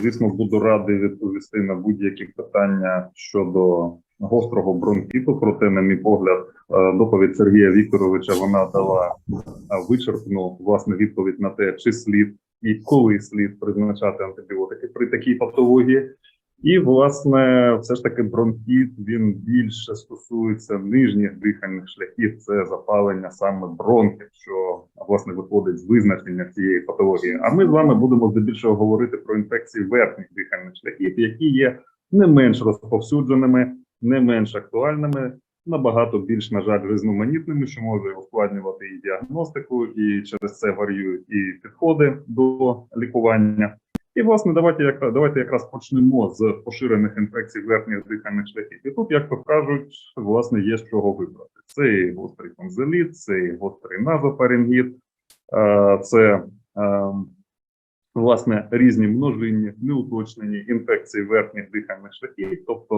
Звісно, буду радий відповісти на будь-які питання щодо гострого бронхіту. Проте, на мій погляд, е, доповідь Сергія Вікторовича вона дала е, вичерпну власне відповідь на те, чи слід і коли слід призначати антибіотики при такій патології. І, власне, все ж таки бронхіт він більше стосується нижніх дихальних шляхів, це запалення саме бронхів, що власне виходить з визначення цієї патології. А ми з вами будемо здебільшого говорити про інфекції верхніх дихальних шляхів, які є не менш розповсюдженими, не менш актуальними, набагато більш, на жаль, різноманітними, що може ускладнювати і діагностику, і через це варіюють і підходи до лікування. І, власне, давайте як давайте якраз почнемо з поширених інфекцій верхніх дихальних шляхів. І тут, як то кажуть, власне, є з чого вибрати. Це і гострий конзеліт, це і гострий назопарингіт, е, це е, власне різні множинні, неуточнені інфекції верхніх дихальних шляхів, тобто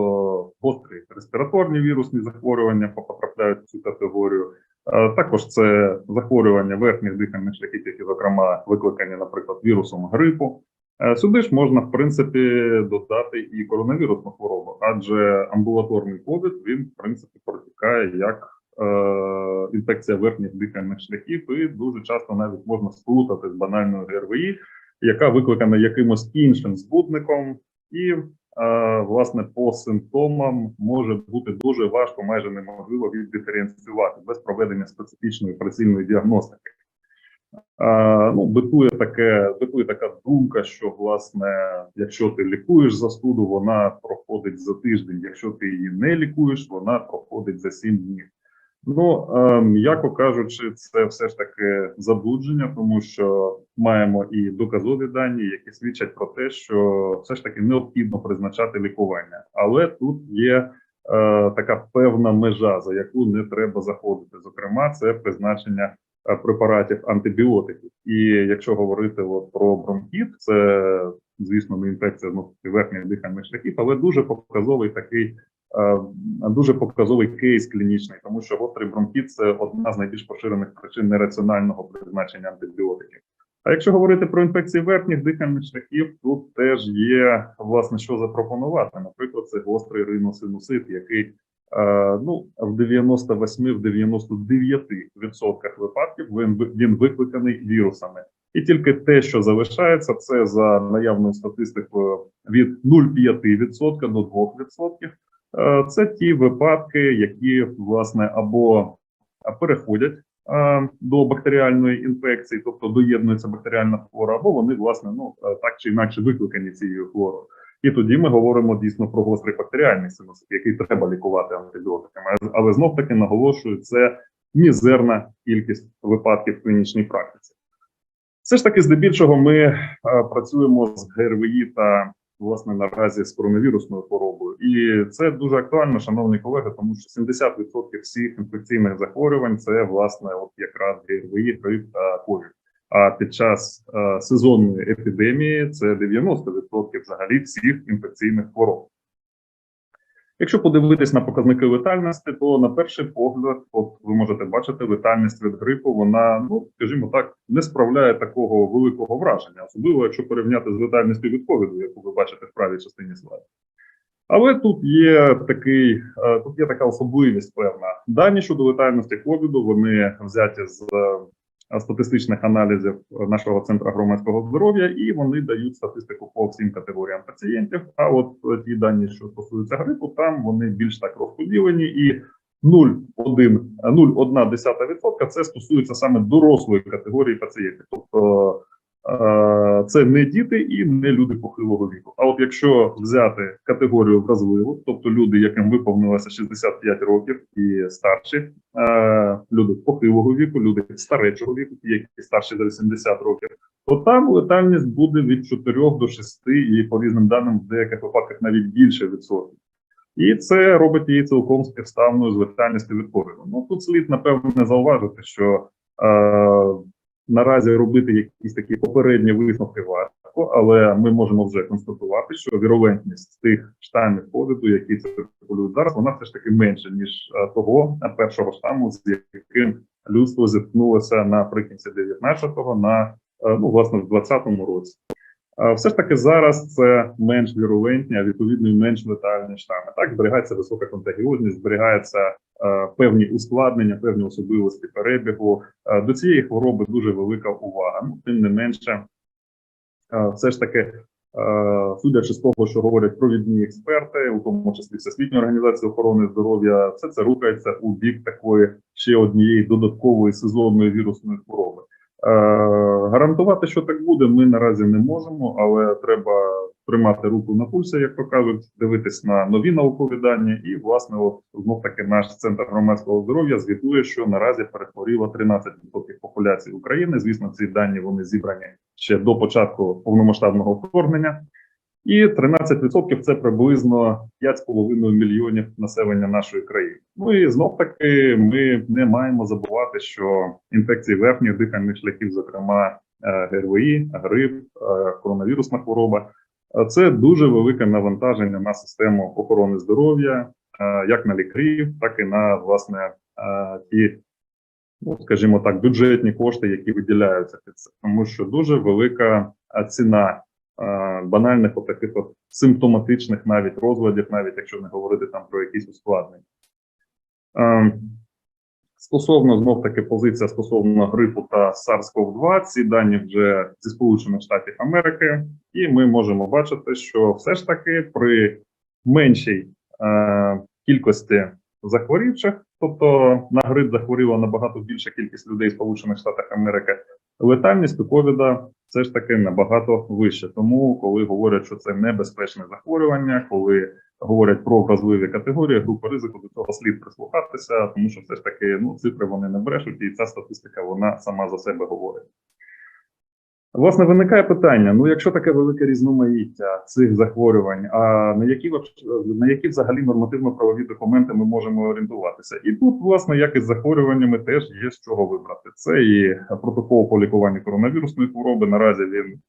гострі респіраторні вірусні захворювання потрапляють в цю категорію. Е, Також це захворювання верхніх дихальних шляхів, які, зокрема, викликані, наприклад, вірусом грипу. Е, Сюди ж можна, в принципі, додати і коронавірусну хворобу, адже амбулаторний ковід він, в принципі, протікає як е, інфекція верхніх дихальних шляхів, і дуже часто навіть можна сплутати з банальною ГРВІ, яка викликана якимось іншим збудником, і е, власне по симптомам може бути дуже важко, майже неможливо віддиференціювати без проведення специфічної прицільної діагностики. Ну, битує таке, битує така думка, що власне, якщо ти лікуєш застуду, вона проходить за тиждень. Якщо ти її не лікуєш, вона проходить за сім днів. Ну, м'яко кажучи, це все ж таки заблудження, тому що маємо і доказові дані, які свідчать про те, що все ж таки необхідно призначати лікування, але тут є е, така певна межа, за яку не треба заходити. Зокрема, це призначення препаратів антибіотиків. І якщо говорити от про бронхіт, це звісно не інфекція ну, верхніх дихальних шляхів, але дуже показовий такий. е, Дуже показовий кейс клінічний, тому що гострий бронхіт це одна з найбільш поширених причин нераціонального призначення антибіотиків. А якщо говорити про інфекції верхніх дихальних шляхів, тут теж є власне що запропонувати. Наприклад, це гострий риносинусит, який е, ну в 98 в 99 відсотках випадків він, він викликаний вірусами. І тільки те, що залишається, це за наявною статистикою від 0,5% до 2%. Е, Це ті випадки, які власне або переходять е, до бактеріальної інфекції, тобто доєднується бактеріальна хвора, або вони власне ну е, так чи інакше викликані цією хворою. І тоді ми говоримо дійсно про гострий бактеріальний синусит, який треба лікувати антибіотиками. Але знов таки наголошую, це мізерна кількість випадків в клінічній практиці. Все ж таки, здебільшого, ми е, працюємо з ГРВІ та власне наразі з коронавірусною хворобою, і це дуже актуально, шановні колеги, тому що 70% всіх інфекційних захворювань це власне от якраз ГРВІ, грип та ковід. А під час е, сезонної епідемії це 90% взагалі всіх інфекційних хвороб. Якщо подивитись на показники летальності, то на перший погляд, от ви можете бачити, летальність від грипу, вона, ну скажімо так, не справляє такого великого враження, особливо якщо порівняти з летальністю від ковіду, яку ви бачите в правій частині слайду. Але тут є такий, е, тут є така особливість певна. Дані щодо летальності ковіду вони взяті з е, статистичних аналізів нашого центру громадського здоров'я, і вони дають статистику по всім категоріям пацієнтів. А от е, ті дані, що стосуються грипу, там вони більш так розподілені і 0,1 0,1% це стосується саме дорослої категорії пацієнтів, тобто це не діти і не люди похилого віку. А от якщо взяти категорію вразливу, тобто люди, яким виповнилося 65 років і старші, люди похилого віку, люди старечого віку, які старші за 80 років, то там летальність буде від 4 до 6 і по різним даним в деяких випадках навіть більше відсотків. І це робить її цілком співставною з летальністю від ковіду. Ну тут слід напевне зауважити, що наразі робити якісь такі попередні висновки важко, але ми можемо вже констатувати, що вірулентність тих штамів ковіду, які циркулюють зараз, вона все ж таки менша ніж е, того е, першого штаму, з яким людство зіткнулося наприкінці 19-го, на е, ну власне в 20-му році. Все ж таки зараз це менш вірулентні, а відповідно і менш летальні штами. Так зберігається висока контагіозність, зберігається е, певні ускладнення, певні особливості перебігу. Е, До цієї хвороби дуже велика увага. Ну, тим не менше, е, все ж таки, судячи з того, що говорять провідні експерти, у тому числі Всесвітня організація охорони здоров'я, все це рухається у бік такої ще однієї додаткової сезонної вірусної хвороби. Е, Гарантувати, що так буде, ми наразі не можемо, але треба тримати руку на пульсі, як то кажуть, дивитись на нові наукові дані. І, власне, знов таки наш центр громадського здоров'я звітує, що наразі перехворіло 13% популяції України. Звісно, ці дані вони зібрані ще до початку повномасштабного вторгнення. І 13% це приблизно 5,5 мільйонів населення нашої країни. Ну і знов таки ми не маємо забувати, що інфекції верхніх дихальних шляхів, зокрема е, ГРВІ, грип, е, коронавірусна хвороба, е, це дуже велике навантаження на систему охорони здоров'я, як на лікарів, так і на власне ті, ну скажімо так, бюджетні кошти, які виділяються під це, тому що дуже велика ціна банальних отаких от симптоматичних навіть розладів, навіть якщо не говорити там про якісь ускладнення. Стосовно знов таки позиція стосовно грипу та SARS-CoV-2, ці дані вже зі Сполучених Штатів Америки, і ми можемо бачити, що все ж таки при меншій е, кількості захворівших, тобто на грип захворіло набагато більша кількість людей Сполучених Штатах Америки, летальність у ковіда все ж таки набагато вища. Тому, коли говорять, що це небезпечне захворювання, коли говорять про вразливі категорії, групи ризику, до цього слід прислухатися, тому що все ж таки ну, цифри вони не брешуть, і ця статистика вона сама за себе говорить. Власне, виникає питання: ну, якщо таке велике різноманіття цих захворювань, а на які на які взагалі нормативно-правові документи ми можемо орієнтуватися? І тут, власне, як і з захворюваннями, теж є з чого вибрати. Це і протокол по лікуванню коронавірусної хвороби. Наразі він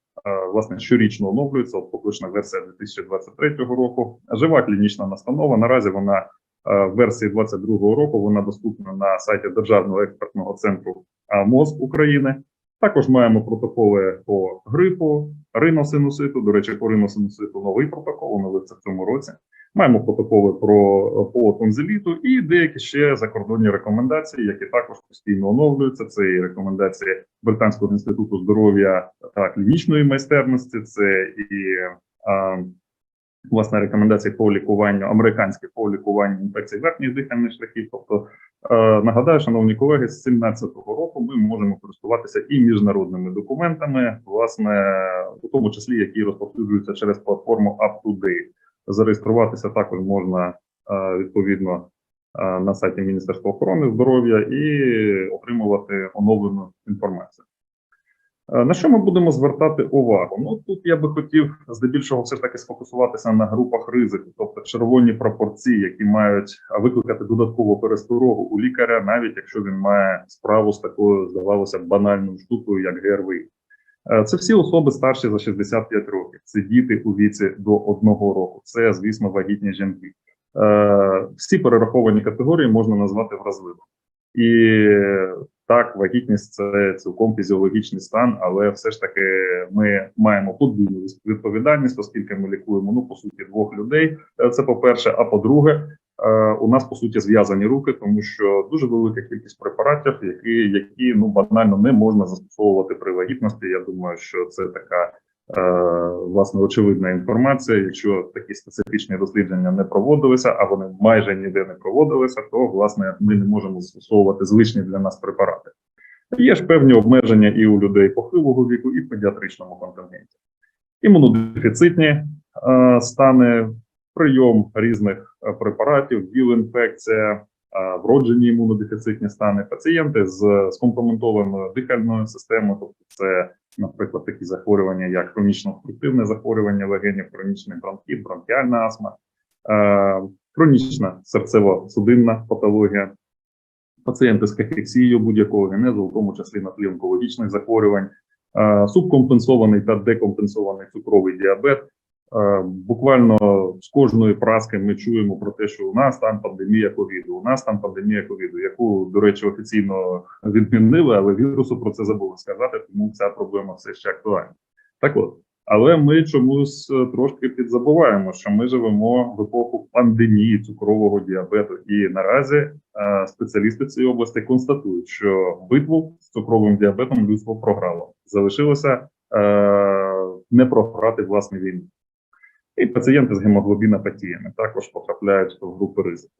власне щорічно оновлюється. От поточна версія 2023 року. Жива клінічна настанова. Наразі вона в версії 2022 року. Вона доступна на сайті Державного експертного центру МОЗ України. Також маємо протоколи по грипу, риносинуситу. До речі, по риносинуситу новий протокол, оновився в цьому році. Маємо протоколи про по тонзиліту і деякі ще закордонні рекомендації, які також постійно оновлюються. Це і рекомендації Британського інституту здоров'я та клінічної майстерності. Це і а, власне рекомендації по лікуванню американські по лікуванню інфекцій верхніх дихальних шляхів. Тобто Е, Нагадаю, шановні колеги, з 2017 року ми можемо користуватися і міжнародними документами, власне, у тому числі які розповсюджуються через платформу UpToDate. Зареєструватися також можна е, відповідно е, на сайті Міністерства охорони здоров'я і отримувати оновлену інформацію. Е, На що ми будемо звертати увагу? Ну тут я би хотів здебільшого все ж таки сфокусуватися на групах ризику, тобто червоні пропорції, які мають викликати додаткову пересторогу у лікаря, навіть якщо він має справу з такою, здавалося банальною штукою, як ГРВІ. Е, Це всі особи старші за 65 років. Це діти у віці до одного року. Це, звісно, вагітні жінки. Е, Всі перераховані категорії можна назвати вразливими. І так, вагітність це цілком фізіологічний стан, але все ж таки ми маємо подвійну відповідальність, оскільки ми лікуємо ну по суті двох людей. Е, Це по-перше, а по-друге, е, у нас по суті зв'язані руки, тому що дуже велика кількість препаратів, які які ну банально не можна застосовувати при вагітності. Я думаю, що це така. Е, Власне, очевидна інформація. Якщо такі специфічні дослідження не проводилися, а вони майже ніде не проводилися, то власне ми не можемо застосовувати звичні для нас препарати. Є ж певні обмеження і у людей похилого віку, і в педіатричному контингенті. Імунодефіцитні е, стани, прийом різних е, препаратів, віл-інфекція, вроджені імунодефіцитні стани, пацієнти з скомпроментованою дихальною системою, тобто це, наприклад, такі захворювання, як хронічно обструктивне захворювання легенів, хронічний бронхіт, бронхіальна астма, хронічна серцево-судинна патологія, пацієнти з кахексією будь-якого генезу, в тому числі на тлі онкологічних захворювань, субкомпенсований та декомпенсований цукровий діабет. Е, Буквально з кожної праски ми чуємо про те, що у нас там пандемія ковіду, у нас там пандемія ковіду, яку, до речі, офіційно відмінили, але вірусу про це забули сказати, тому ця проблема все ще актуальна. Так от, Але ми чомусь е, трошки підзабуваємо, що ми живемо в епоху пандемії цукрового діабету, і наразі е, спеціалісти цієї області констатують, що битву з цукровим діабетом людство програло. Залишилося не програти власне війну. І пацієнти з гемоглобінопатіями також потрапляють в групи ризику.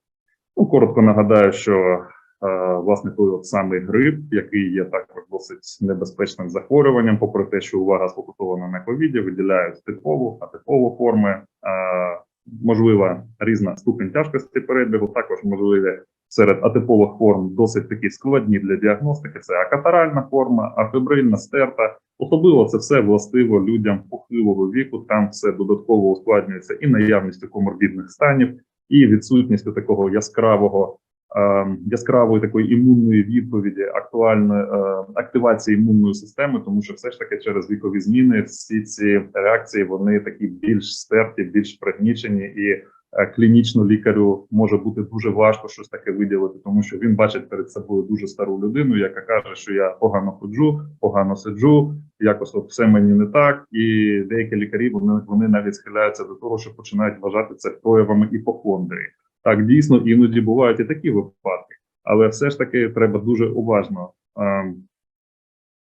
Ну, коротко нагадаю, що е, власне той от самий грип, який є також досить небезпечним захворюванням, попри те, що увага сфокусована на ковіді, виділяють типову, атипову форми, е, можлива різна ступень тяжкості перебігу, також можливі серед атипових форм досить такі складні для діагностики. Це акатаральна форма, афебрильна стерта. Особливо це все властиво людям похилого віку. Там все додатково ускладнюється і наявністю коморбідних станів, і відсутністю такого яскравого е, яскравої такої імунної відповіді, актуальної е, активації імунної системи, тому що все ж таки через вікові зміни всі ці реакції вони такі більш стерті, більш пригнічені і. Е, Клінічно лікарю може бути дуже важко щось таке виділити, тому що він бачить перед собою дуже стару людину, яка каже, що я погано ходжу, погано сиджу, якось от все мені не так. І деякі лікарі вони, вони навіть схиляються до того, що починають вважати це проявами іпохондрії. Так, дійсно, іноді бувають і такі випадки, але все ж таки треба дуже уважно ем,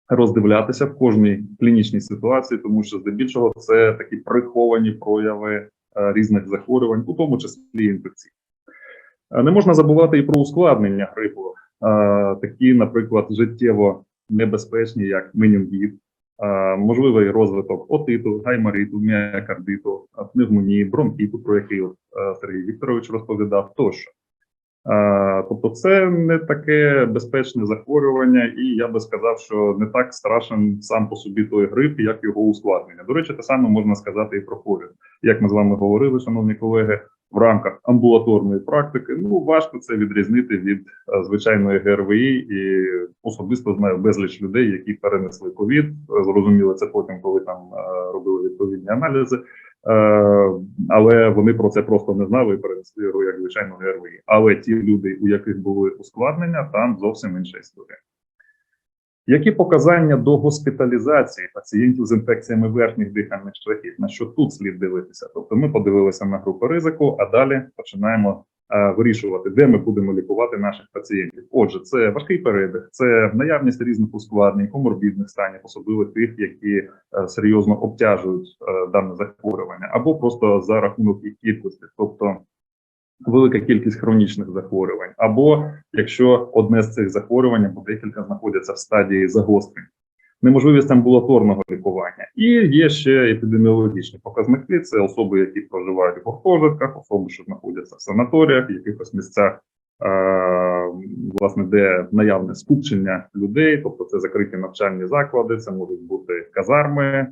роздивлятися в кожній клінічній ситуації, тому що здебільшого це такі приховані прояви різних захворювань, у тому числі інфекцій. Е, Не можна забувати і про ускладнення грипу, е, такі, наприклад, життєво небезпечні, як менінгіт, е, можливий розвиток отиту, гаймориту, міокардиту, е, пневмонії, бронхіту, про який е, Сергій Вікторович розповідав, тощо. Тобто, це не таке безпечне захворювання, і я би сказав, що не так страшен сам по собі той грип, як його ускладнення. До речі, те саме можна сказати і про ковід. Як ми з вами говорили, шановні колеги, в рамках амбулаторної практики, ну важко це відрізнити від е, звичайної ГРВІ, і особисто знаю безліч людей, які перенесли ковід. Е, Зрозуміли це потім, коли там е, робили відповідні аналізи. Е, але вони про це просто не знали і перенесли його як звичайно ГРВІ. Але ті люди, у яких були ускладнення, там зовсім інша історія. Які показання до госпіталізації пацієнтів з інфекціями верхніх дихальних шляхів? На що тут слід дивитися? Тобто, ми подивилися на групи ризику, а далі починаємо вирішувати, де ми будемо лікувати наших пацієнтів. Отже, це важкий перебіг, це наявність різних ускладнень, коморбідних станів, особливо тих, які е, серйозно обтяжують е, дане захворювання, або просто за рахунок їх кількості, тобто велика кількість хронічних захворювань, або якщо одне з цих захворювань або декілька знаходяться в стадії загострень. Неможливість амбулаторного лікування, і є ще епідеміологічні показники. Це особи, які проживають в гуртожитках, особи, що знаходяться в санаторіях, в якихось місцях, е, власне, де наявне скупчення людей, тобто це закриті навчальні заклади, це можуть бути казарми. Е,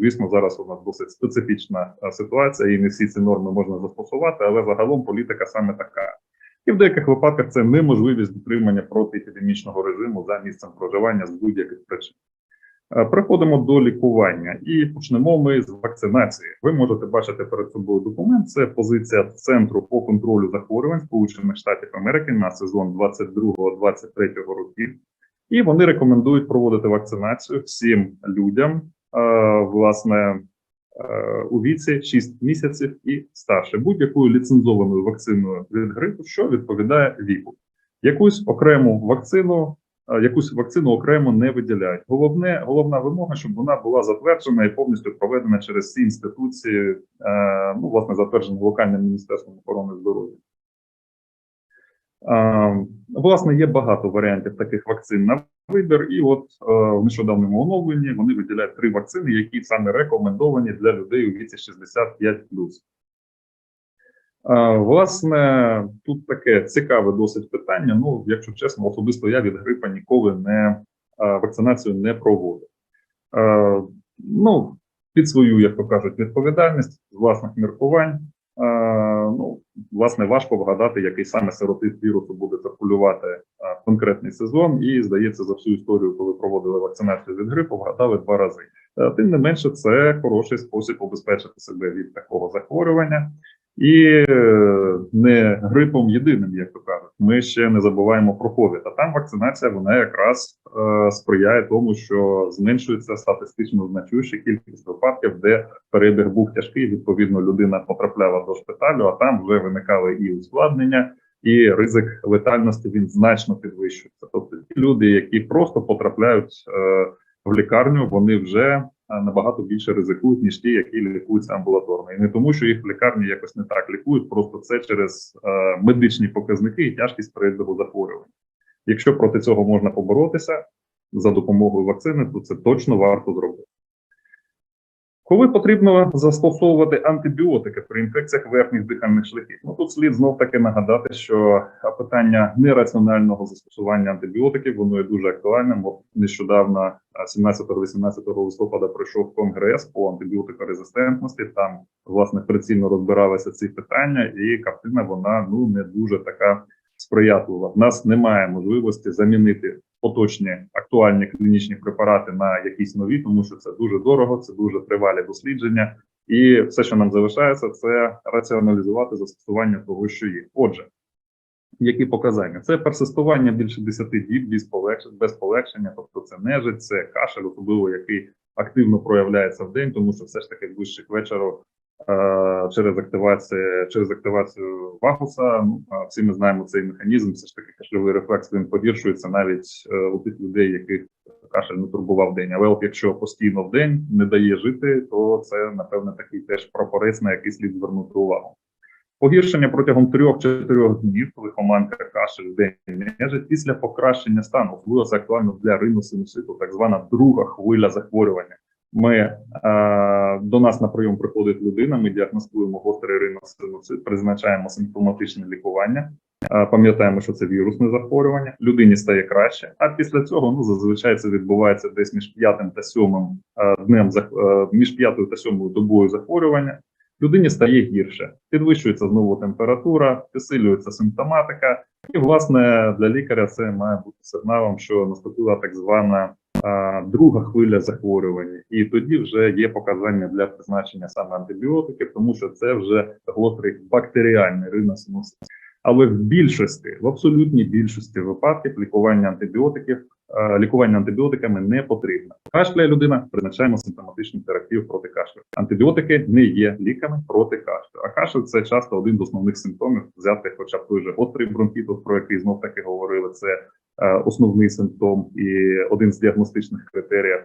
звісно, зараз у нас досить специфічна е, ситуація, і не всі ці норми можна застосувати, але загалом політика саме така. І в деяких випадках це неможливість дотримання протиепідемічного режиму за місцем проживання з будь-яких причин. Е, Переходимо до лікування і почнемо ми з вакцинації. Ви можете бачити перед собою документ. Це позиція Центру по контролю захворювань Сполучених Штатів Америки на сезон 22-23 років. І вони рекомендують проводити вакцинацію всім людям, е, власне, е, у віці 6 місяців і старше, будь-якою ліцензованою вакциною від грипу, що відповідає віку. Якусь окрему вакцину якусь вакцину окремо не виділяють. Головне, головна вимога, щоб вона була затверджена і повністю проведена через всі інституції, е, ну власне затверджена локальним міністерством охорони здоров'я. Е, Власне, є багато варіантів таких вакцин на вибір, і от е, в нещодавньому оновленні вони виділяють три вакцини, які саме рекомендовані для людей у віці 65+. Власне, тут таке цікаве досить питання. Ну, якщо чесно, особисто я від грипа ніколи не вакцинацію не проводив. Ну, під свою, як то кажуть, відповідальність з власних міркувань. Ну, власне, важко вгадати, який саме серотип вірусу буде циркулювати конкретний сезон. І здається, за всю історію, коли проводили вакцинацію від грипу, вгадали два рази. Е, Тим не менше, це хороший спосіб обезпечити себе від такого захворювання. І е, не грипом єдиним, як то кажуть. Ми ще не забуваємо про ковід. А там вакцинація вона якраз е, сприяє тому, що зменшується статистично значуща кількість випадків, де перебіг був тяжкий. Відповідно, людина потрапляла до шпиталю, а там вже виникали і ускладнення, і ризик летальності він значно підвищується. Тобто, ті люди, які просто потрапляють е, в лікарню, вони вже набагато більше ризикують, ніж ті, які лікуються амбулаторно. І не тому, що їх в лікарні якось не так лікують, просто це через е, медичні показники і тяжкість перебігу захворювань. Якщо проти цього можна поборотися за допомогою вакцини, то це точно варто зробити. Коли потрібно застосовувати антибіотики при інфекціях верхніх дихальних шляхів, ну тут слід знов таки нагадати, що питання нераціонального застосування антибіотиків воно є дуже актуальним. Нещодавно, 17-18 листопада, пройшов конгрес по антибіотикорезистентності. Там власне прицільно розбиралися ці питання, і картина вона ну не дуже така сприятлива. В нас немає можливості замінити поточні актуальні клінічні препарати на якісь нові, тому що це дуже дорого, це дуже тривалі дослідження, і все, що нам залишається, це раціоналізувати застосування того, що є. Отже, які показання? Це персистування більше 10 діб без полегшення, без полегшення, тобто це нежить, це кашель, особливо який активно проявляється в день, тому що все ж таки ближче к вечору через активацію через активацію вагуса. Ну всі ми знаємо цей механізм. Все ж таки кашльовий рефлекс він погіршується навіть е, у тих людей, яких кашель не турбував день. Але от якщо постійно в день не дає жити, то це напевне такий теж прапорець, на який слід звернути увагу. Погіршення протягом 3-4 днів, коли лихоманка кашель в день нежить після покращення стану, це актуально для риносинуситу, так звана друга хвиля захворювання. Ми е, до нас на прийом приходить людина. Ми діагностуємо гострий риносинусит, призначаємо симптоматичне лікування. Е, пам'ятаємо, що це вірусне захворювання. Людині стає краще. А після цього ну зазвичай це відбувається десь між п'ятим та сьомим е, днем між п'ятою та сьомою добою захворювання. Людині стає гірше, підвищується знову температура, підсилюється симптоматика, і власне для лікаря це має бути сигналом, що наступила так звана друга хвиля захворювання, і тоді вже є показання для призначення саме антибіотиків, тому що це вже гострий бактеріальний риносинусит. Але в більшості, в абсолютній більшості випадків лікування антибіотиків, лікування антибіотиками не потрібно. Кашляє людина, призначаємо симптоматичну терапію проти кашлю. Антибіотики не є ліками проти кашлю. А кашель це часто один з основних симптомів, взяти хоча б той же гострий бронхіт, про який знов таки говорили. Це основний симптом і один з діагностичних критеріїв.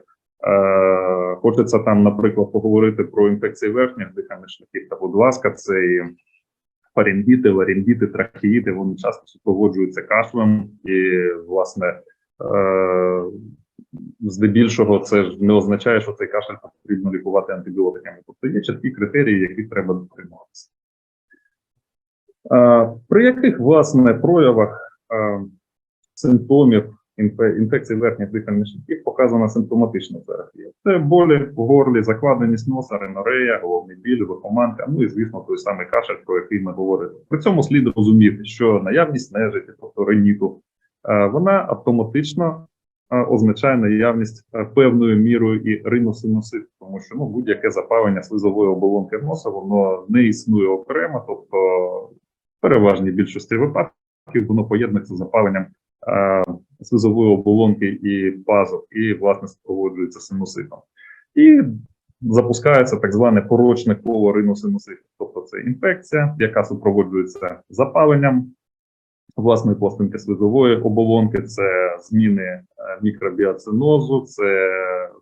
Е, хочеться там, наприклад, поговорити про інфекції верхніх дихальних шляхів. Та, будь ласка, це і фарінгіти, ларінгіти, трахеїти, вони часто супроводжуються кашлем, і власне е, здебільшого це ж не означає, що цей кашель потрібно лікувати антибіотиками. Тобто є чіткі критерії, яких треба дотримуватися. Е, при яких власне проявах е, симптомів інфе- інфекції верхніх дихальних шляхів показана симптоматична терапія. Це болі в горлі, закладеність носа, ренорея, головний біль, вихоманка, ну і звісно той самий кашель, про який ми говорили. При цьому слід розуміти, що наявність нежиті, тобто реніту, е, вона автоматично е, означає наявність е, певною мірою і риносинуситу, тому що ну будь-яке запалення слизової оболонки носа воно не існує окремо, тобто в переважній більшості випадків воно поєднується з запаленням слизової оболонки і пазух, і власне супроводжується синуситом. І запускається так зване порочне коло риносинуситу, тобто це інфекція, яка супроводжується запаленням власної пластинки слизової оболонки, це зміни е, мікробіоцинозу, це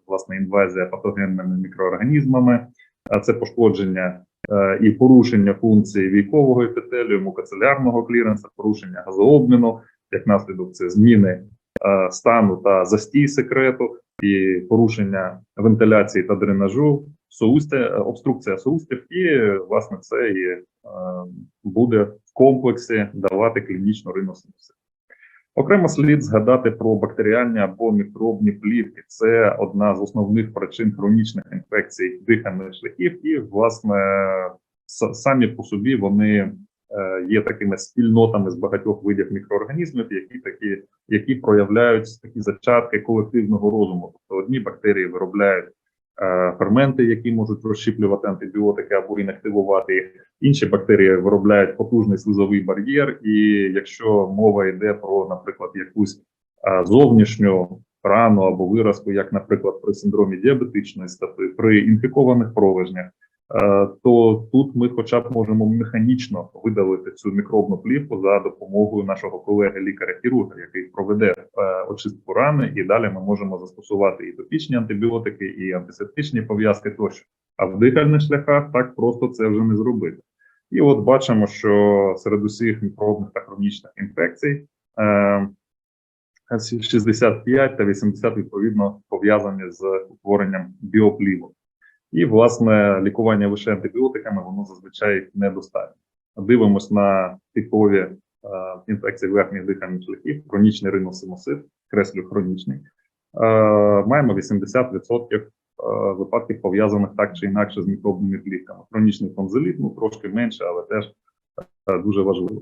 власне інвазія патогенними мікроорганізмами, а це пошкодження е, і порушення функції війкового епітелію, мукоцелярного кліренса, порушення газообміну, як наслідок це зміни е, стану та застій секрету і порушення вентиляції та дренажу, соустя, е, обструкція соустів, і власне це і е, буде в комплексі давати клінічну риносинусит. Окремо слід згадати про бактеріальні або мікробні плівки. Це одна з основних причин хронічних інфекцій дихальних шляхів, і власне самі по собі вони є такими спільнотами з багатьох видів мікроорганізмів, які такі, які проявляють такі зачатки колективного розуму. Тобто одні бактерії виробляють е, ферменти, які можуть розщіплювати антибіотики або інактивувати їх. Інші бактерії виробляють потужний слизовий бар'єр, і якщо мова йде про, наприклад, якусь е, зовнішню рану або виразку, як, наприклад, при синдромі діабетичної стопи, при інфікованих пролежнях, е, то тут ми, хоча б, можемо механічно видалити цю мікробну плівку за допомогою нашого колеги лікаря-хірурга, який проведе е, очистку рани, і далі ми можемо застосувати і топічні антибіотики, і антисептичні пов'язки тощо. А в дихальних шляхах так просто це вже не зробити. І от бачимо, що серед усіх мікробних та хронічних інфекцій е, 65 та 80 відповідно пов'язані з утворенням біоплівок. І, власне, лікування лише антибіотиками воно зазвичай недостатньо. Дивимось на типові е, інфекції верхніх дихальних шляхів, хронічний риносиносит, креслю хронічний. Е, маємо 80% е, випадків пов'язаних так чи інакше з мікробними плівками. Хронічний тонзиліт, ну трошки менше, але теж е, дуже важливо.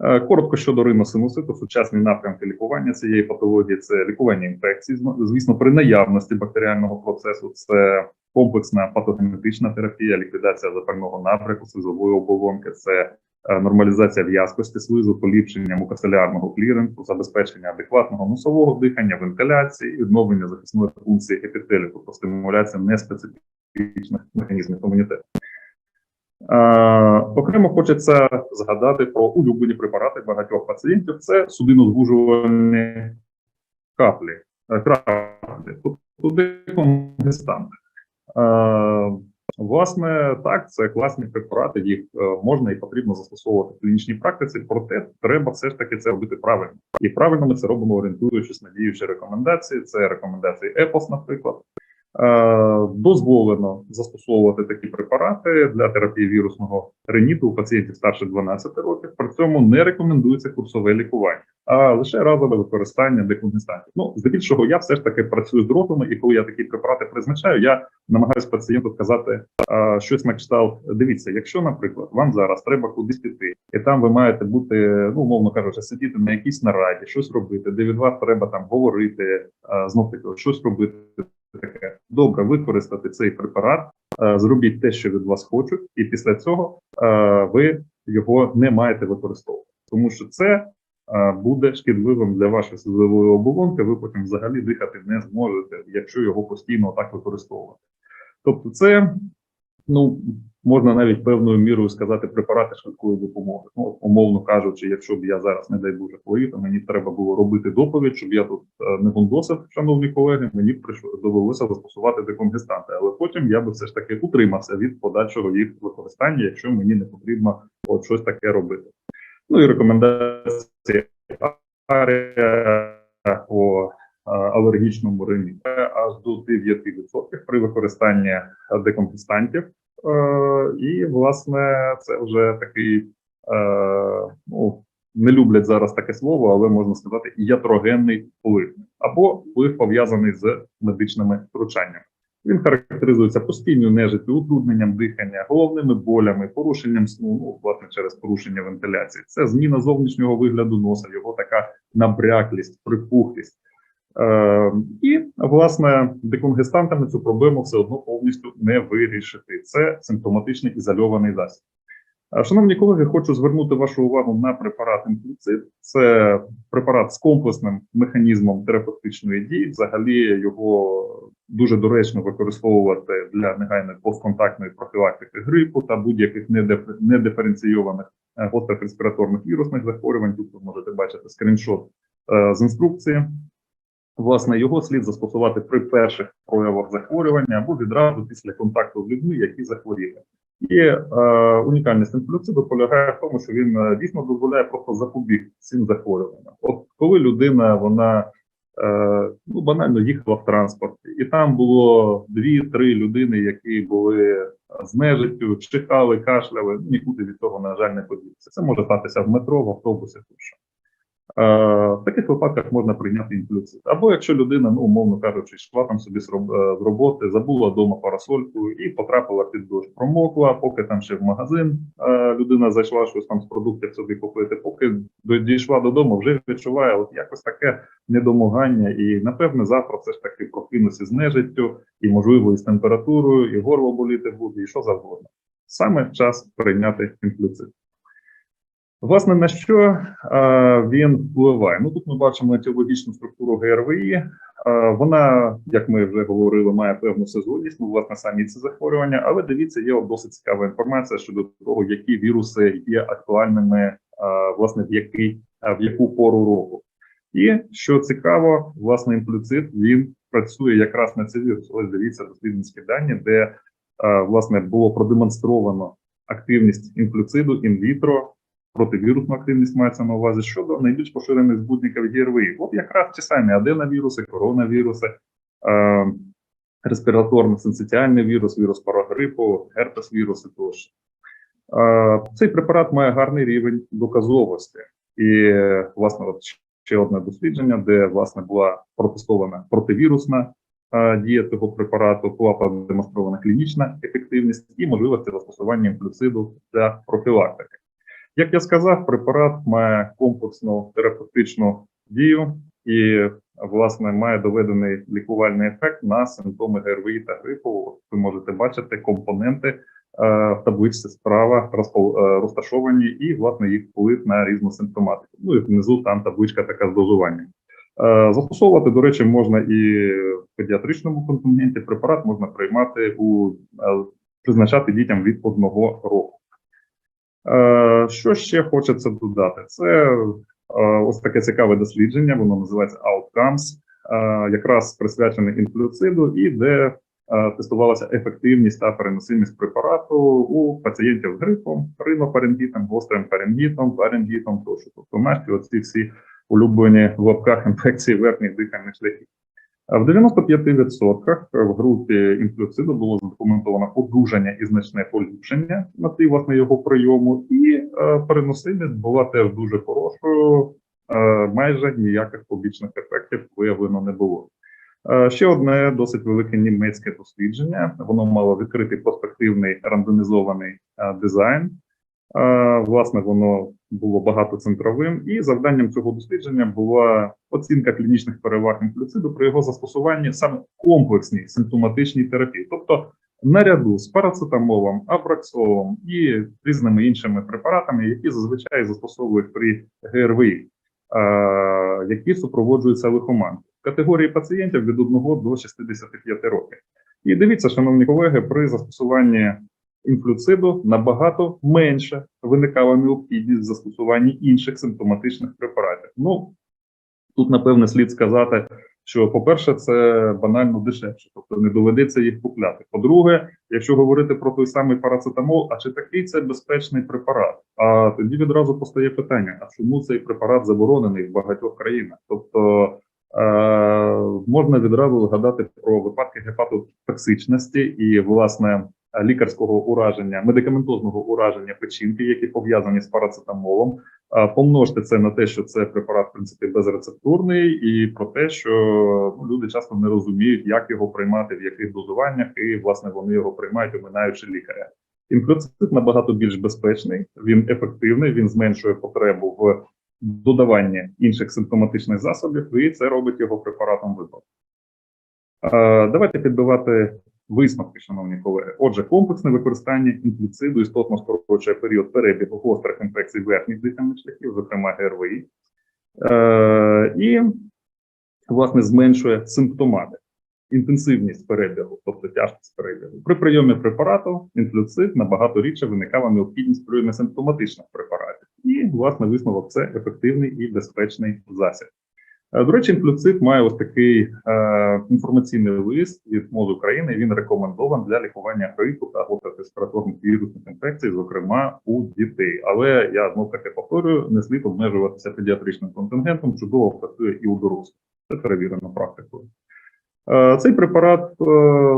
Е, Коротко щодо риносинуситу, сучасні напрямки лікування цієї патології це лікування інфекцій, звісно, при наявності бактеріального процесу, це комплексна патогенетична терапія, ліквідація запального набряку, слизової оболонки, це е, нормалізація в'язкості слизу, поліпшення мукоцелярного кліренсу, забезпечення адекватного носового дихання, вентиляції, відновлення захисної функції епітелію, тобто стимуляція неспецифічних механізмів імунітету. Е, окремо хочеться згадати про улюблені препарати багатьох пацієнтів. Це судинозвужувальні каплі, е, краплі, тобто деконгестанти. Е, Власне, так, це класні препарати, їх е, можна і потрібно застосовувати в клінічній практиці, проте треба все ж таки це робити правильно. І правильно ми це робимо, орієнтуючись на діючі рекомендації. Це рекомендації ЕПОС, наприклад. Е, Дозволено застосовувати такі препарати для терапії вірусного риніту у пацієнтів старше 12 років. При цьому не рекомендується курсове лікування, а лише разове використання деконгестантів. Ну, здебільшого, я все ж таки працюю з дротами, і коли я такі препарати призначаю, я намагаюся пацієнту сказати а, щось на кшталт. Дивіться, якщо, наприклад, вам зараз треба кудись піти, і там ви маєте бути, ну умовно кажучи, сидіти на якійсь нараді, щось робити, де від вас треба там говорити, знов таки щось робити. Таке добре використати цей препарат, е, зробіть те, що від вас хочуть, і після цього е, ви його не маєте використовувати, тому що це е, буде шкідливим для вашої слизової оболонки. Ви потім взагалі дихати не зможете, якщо його постійно так використовувати. Тобто, це ну можна навіть певною мірою сказати препарати швидкої допомоги. Ну, умовно кажучи, якщо б я зараз, не дай Боже, хворів, то мені треба було робити доповідь, щоб я тут е, не гундосив, шановні колеги, мені б довелося застосувати деконгестанти, але потім я би все ж таки утримався від подальшого їх використання, якщо мені не потрібно от щось таке робити. Ну і рекомендації по е, алергічному рині аж до 9% при використанні деконгестантів. Е, І, власне, це вже такий, е, ну, не люблять зараз таке слово, але можна сказати, ятрогенний вплив або вплив пов'язаний з медичними втручаннями. Він характеризується постійною нежиттю, утрудненням дихання, головними болями, порушенням сну, ну, власне, через порушення вентиляції. Це зміна зовнішнього вигляду носа, його така набряклість, припухлість. Е, і, власне, деконгестантами цю проблему все одно повністю не вирішити. Це симптоматичний ізольований засіб. Е, Шановні колеги, хочу звернути вашу увагу на препарат інфлюцид. Це препарат з комплексним механізмом терапевтичної дії. Взагалі його дуже доречно використовувати для негайної постконтактної профілактики грипу та будь-яких недиф- недиференційованих е, гострих респіраторних вірусних захворювань. Тут ви можете бачити скріншот з інструкції. Власне, його слід застосувати при перших проявах захворювання або відразу після контакту з людьми, які захворіли. І е, унікальність інфлюциду полягає в тому, що він е, дійсно дозволяє просто запобігти цим захворюванням. От коли людина вона е, ну банально їхала в транспорті, і там було дві-три людини, які були з нежиттю, чихали, кашляли, ну, нікуди від того, на жаль, не подіться. Це може статися в метро, в автобусі тощо. В таких випадках можна прийняти інфлюцит. Або якщо людина, ну умовно кажучи, йшла там собі е, з роботи, забула вдома парасольку і потрапила під дощ, промокла, поки там ще в магазин е, людина зайшла щось там з продуктів собі купити, поки дійшла додому, вже відчуває от якось таке недомагання, і напевне завтра все ж таки прокинуся з нежиттю, і можливо і з температурою, і горло боліти буде, і що завгодно. Саме час прийняти інфлюцит. Власне, на що е, він впливає? Ну тут ми бачимо етіологічну структуру ГРВІ. Е, вона, як ми вже говорили, має певну сезонність, ну, власне, самі ці захворювання, але дивіться, є досить цікава інформація щодо того, які віруси є актуальними, е, власне, в який в яку пору року. І що цікаво, власне, імплюцит він працює якраз на ці віруси. Ось дивіться дослідницькі дані, де е, власне було продемонстровано активність інфлюциду інвітро, противірусну активність мається на увазі щодо найбільш поширених збудників ГРВІ. От якраз ті самі аденовіруси, коронавіруси, е, респіраторно-синцитіальний вірус, вірус парагрипу, герпес-віруси тощо. Е, цей препарат має гарний рівень доказовості. І, власне, от ще одне дослідження, де власне була протестована противірусна е, дія цього препарату, була продемонстрована клінічна ефективність і можливості застосування інфлюциду для профілактики. Як я сказав, препарат має комплексну терапевтичну дію і, власне, має доведений лікувальний ефект на симптоми ГРВІ та грипу. Ви можете бачити компоненти е, в табличці справа е, розташовані і, власне, їх вплив на різну симптоматику. Ну і внизу там табличка така з дозуванням. Е, Застосовувати, до речі, можна і в педіатричному контингенті. Препарат можна приймати у е, призначати дітям від одного року. Е, Що ще хочеться додати? Це е, ось таке цікаве дослідження, воно називається Outcomes, е, якраз присвячене інфлюциду, і де тестувалася ефективність та переносимість препарату у пацієнтів з грипом, ринопаренгітом, гострим паренгітом, паренгітом тощо. Тобто наші оці всі улюблені в лапках інфекції верхніх дихальних шляхів. В 95% в групі інфлюциду було задокументовано одужання і значне поліпшення на власне його прийому, і е, переносимість була теж дуже хорошою. Е, майже ніяких побічних ефектів виявлено не було. Е, ще одне досить велике німецьке дослідження. Воно мало відкритий перспективний рандомізований дизайн. Власне, воно було багатоцентровим, і завданням цього дослідження була оцінка клінічних переваг інфлюциду при його застосуванні саме комплексній симптоматичній терапії, тобто наряду з парацетамолом, абраксолом і різними іншими препаратами, які зазвичай застосовують при ГРВІ, які супроводжуються лихоманкою. Категорії пацієнтів від 1 до 65 років. І дивіться, шановні колеги, при застосуванні інфлюциду набагато менше виникала необхідність в застосуванні інших симптоматичних препаратів. Ну тут напевне слід сказати, що, по-перше, це банально дешевше, тобто не доведеться їх купляти. По-друге, якщо говорити про той самий парацетамол, а чи такий це безпечний препарат? А тоді відразу постає питання: а чому цей препарат заборонений в багатьох країнах? Тобто е, можна відразу згадати про випадки гепатотоксичності і власне лікарського ураження, медикаментозного ураження печінки, які пов'язані з парацетамолом. Помножте це на те, що це препарат в принципі безрецептурний, і про те, що ну, люди часто не розуміють, як його приймати, в яких дозуваннях, і власне вони його приймають, оминаючи лікаря. Інфлюцит набагато більш безпечний, він ефективний, він зменшує потребу в додаванні інших симптоматичних засобів, і це робить його препаратом випадку. Давайте підбивати Висновки, шановні колеги. Отже, комплексне використання інфлюциду істотно скорочує період перебігу гострих інфекцій верхніх дихальних шляхів, зокрема ГРВІ, е, і, власне, зменшує симптомати, інтенсивність перебігу, тобто тяжкість перебігу. При прийомі препарату інфлюцид набагато рідше виникала необхідність прийому симптоматичних препаратів. І, власне, висновок це ефективний і безпечний засіб. Е, До речі, інклюцит має ось такий е, інформаційний лист від МОЗ України. Він рекомендован для лікування грипу та гострореспіраторних вірусних інфекцій, зокрема у дітей. Але я знов таки повторюю, не слід обмежуватися педіатричним контингентом, чудово працює і у дорослих. Це перевірено практикою. Е, Цей препарат е,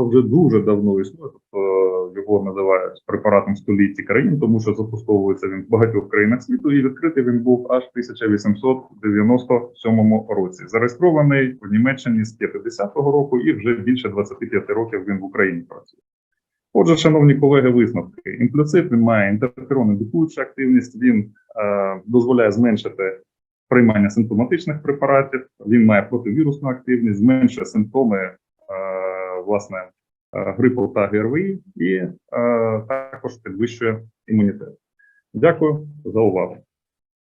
вже дуже давно існує, тобто його називають препаратом столітті країн, тому що застосовується він в багатьох країнах світу, і відкритий він був аж в 1897 році. Зареєстрований у Німеччині з 50-го року, і вже більше 25 років він в Україні працює. Отже, шановні колеги, висновки. Імплюцит він має інтерферонну дикуючу активність, він е, дозволяє зменшити приймання симптоматичних препаратів, він має противірусну активність, зменшує симптоми е, власне е, грипу та ГРВІ і е, також підвищує імунітет. Дякую за увагу.